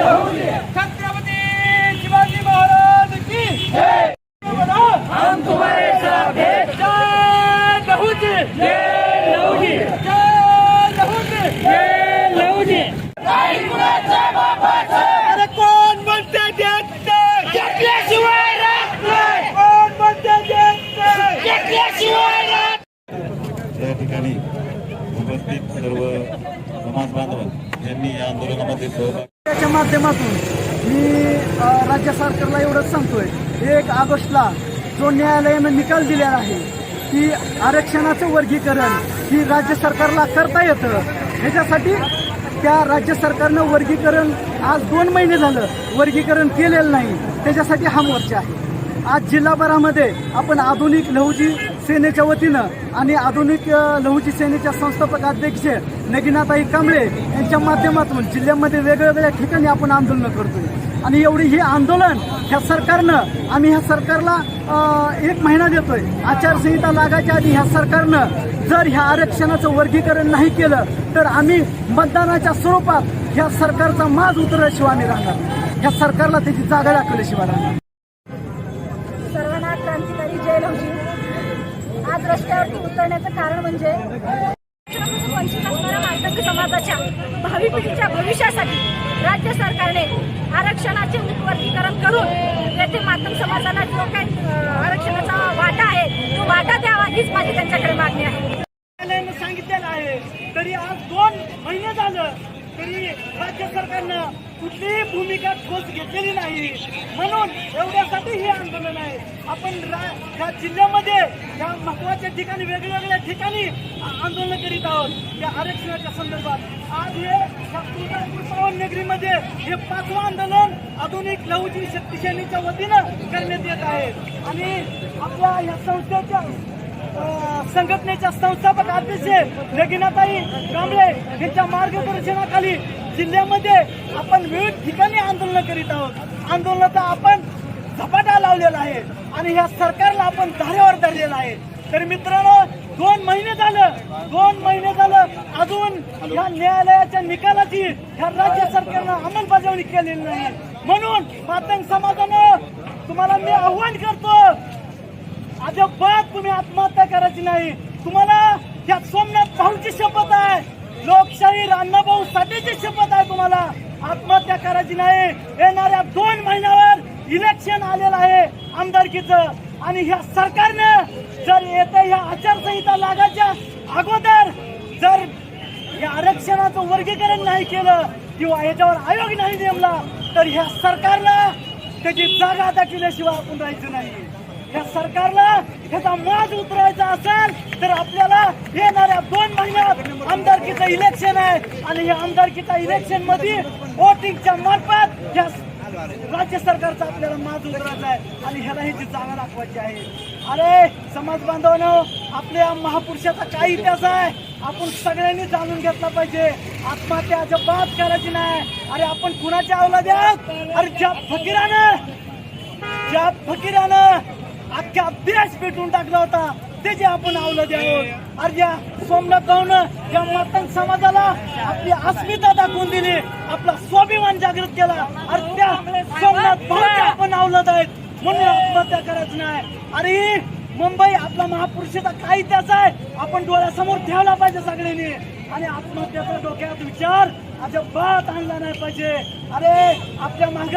छत्रपती शिवाजी महाराज की हम तुम्हारे साथ हैं जय लहूजी जय लहूजी जय लहूजी जय लहूजी अरे कोण म्हणते देत नाही? घेतल्याशिवाय राहत नाही कोण म्हणते देत नाही? घेतल्याशिवाय राहत या ठिकाणी उपस्थित सर्व समाज बांधव यांनी या आंदोलनामध्ये सहभाग त्याच्या माध्यमातून मी राज्य सरकारला एवढंच सांगतोय. एक ऑगस्टला जो न्यायालयानं निकाल दिलेला आहे की आरक्षणाचं वर्गीकरण ही राज्य सरकारला करता येतं. ह्याच्यासाठी त्या राज्य सरकारनं वर्गीकरण आज दोन महिने झालं. वर्गीकरण केलेलं नाही. त्याच्यासाठी हा मोर्चा आहे. आज जिल्हाभरामध्ये आपण आधुनिक लहुजी सेनेच्या वतीनं आणि आधुनिक लहुची लहुजी सेनेच्या संस्थापक अध्यक्ष नगिनाताई कांबळे यांच्या माध्यमातून जिल्ह्यामध्ये वेगवेगळ्या ठिकाणी आपण आंदोलनं करतोय. आणि एवढी हे आंदोलन ह्या सरकारनं आम्ही ह्या सरकारला एक महिना देतोय. आचारसंहिता लागायच्या आधी ह्या सरकारनं जर ह्या आरक्षणाचं वर्गीकरण नाही केलं तर आम्ही मतदानाच्या स्वरूपात ह्या सरकारचा माज उतरल्याशिवाय आम्ही राहणार ह्या सरकारला त्याची जागा दाखवल्याशिवाय राहणार रस्त्यावरती उतरण्याचं कारण म्हणजे वंचित असणाऱ्या मार्तंग समाजाच्या भावी पिढीच्या भविष्यासाठी राज्य सरकारने आरक्षणाचे वर्गीकरण करून येथे मातंग समाजाला जो काही आरक्षणाचा वाटा आहे तो वाटा द्यावा हीच माझी त्यांच्याकडे मागणी आहे. सांगितलेलं आहे तरी आज दोन महिने झालं तरी राज्य सरकारनं कुठलीही भूमिका ठोस घेतलेली नाही. म्हणून एवढ्यासाठी हे आंदोलन आहे. आपण या जिल्ह्यामध्ये या महत्त्वाच्या ठिकाणी वेगवेगळ्या ठिकाणी आंदोलन करीत आहोत. या आरक्षणाच्या संदर्भात. आज हे या तुळजापूर पावननगरीमध्ये हे पाचवं आंदोलन आधुनिक लहुजी शक्ती सेनेच्या वतीनं करण्यात येत आहे. आणि आपल्या या संस्थेच्या संघटनेच्या संस्थापक अध्यक्ष नगिनाताई कांबळे यांच्या मार्गदर्शनाखाली जिल्ह्यामध्ये आपण विविध ठिकाणी आंदोलन करीत आहोत. आंदोलनाचा आपण झपाटा लावलेला आहे आणि ह्या सरकारला आपण धारेवर धरलेला आहे. तर मित्रांनो दोन महिने झालं दोन महिने झालं अजून ह्या न्यायालयाच्या निकालाची ह्या राज्य सरकारनं अंमलबजावणी केलेली नाही. म्हणून मातंग समाजानं तुम्हाला मी आव्हान करतो अजिबात तुम्ही आत्महत्या करायची नाही. तुम्हाला या सोमनाथ भाऊची शपथ आहे. लोकशाही अन्न सत्याची शपथ आहे तुम्हाला. आत्महत्या करायची नाही. येणाऱ्या दोन महिन्यावर इलेक्शन आलेलं आहे आमदारकीचं. आणि ह्या सरकारनं जर येत्या ह्या आचारसंहिता लागायच्या अगोदर जर या आरक्षणाचं वर्गीकरण नाही केलं किंवा याच्यावर आयोग नाही नेमला तर ह्या सरकारला त्याची जागा दाखविल्याशिवाय आपण राहायचं नाही. या सरकारला ह्याचा माज उतरायचा असेल तर आपल्याला येणाऱ्या दोन महिन्यात आमदारकीचं इलेक्शन आहे. आणि या आमदारकीच्या इलेक्शनमध्ये वोटिंगच्या मार्फत या राज्य सरकारचा आपल्याला माज उतरायचा आहे. आणि ह्याला ह्याची जागा दाखवायची आहे. अरे समाज बांधवानं आपल्या महापुरुषाचा काय इतिहास आहे? आपण सगळ्यांनी जाणून घेतला पाहिजे. आत्महत्या अजिबात करायची नाही. अरे आपण कुणाच्या अवलाद्यात? अरे ज्या फकीरानं ज्या फकीरानं अख्ख्या देश पेटून टाकला होता. त्याचे आपण आवलं आहोत. अरे सोमनाथ भाऊनं या मतदान समाजाला आपली अस्मिता दाखवून दिली. आपला स्वाभिमान जागृत केला. अरे त्या सोमनाथ भाऊचे आपण आवलत आहेत. म्हणून आत्महत्या करायचं नाही. अरे मुंबई आपला महापुरुषाचा काय इतिहास आहे. आपण डोळ्यासमोर ठेवला पाहिजे सगळ्यांनी. आणि आत्महत्याचा डोक्यात विचार अजिबात आणला नाही पाहिजे. अरे आपल्या माग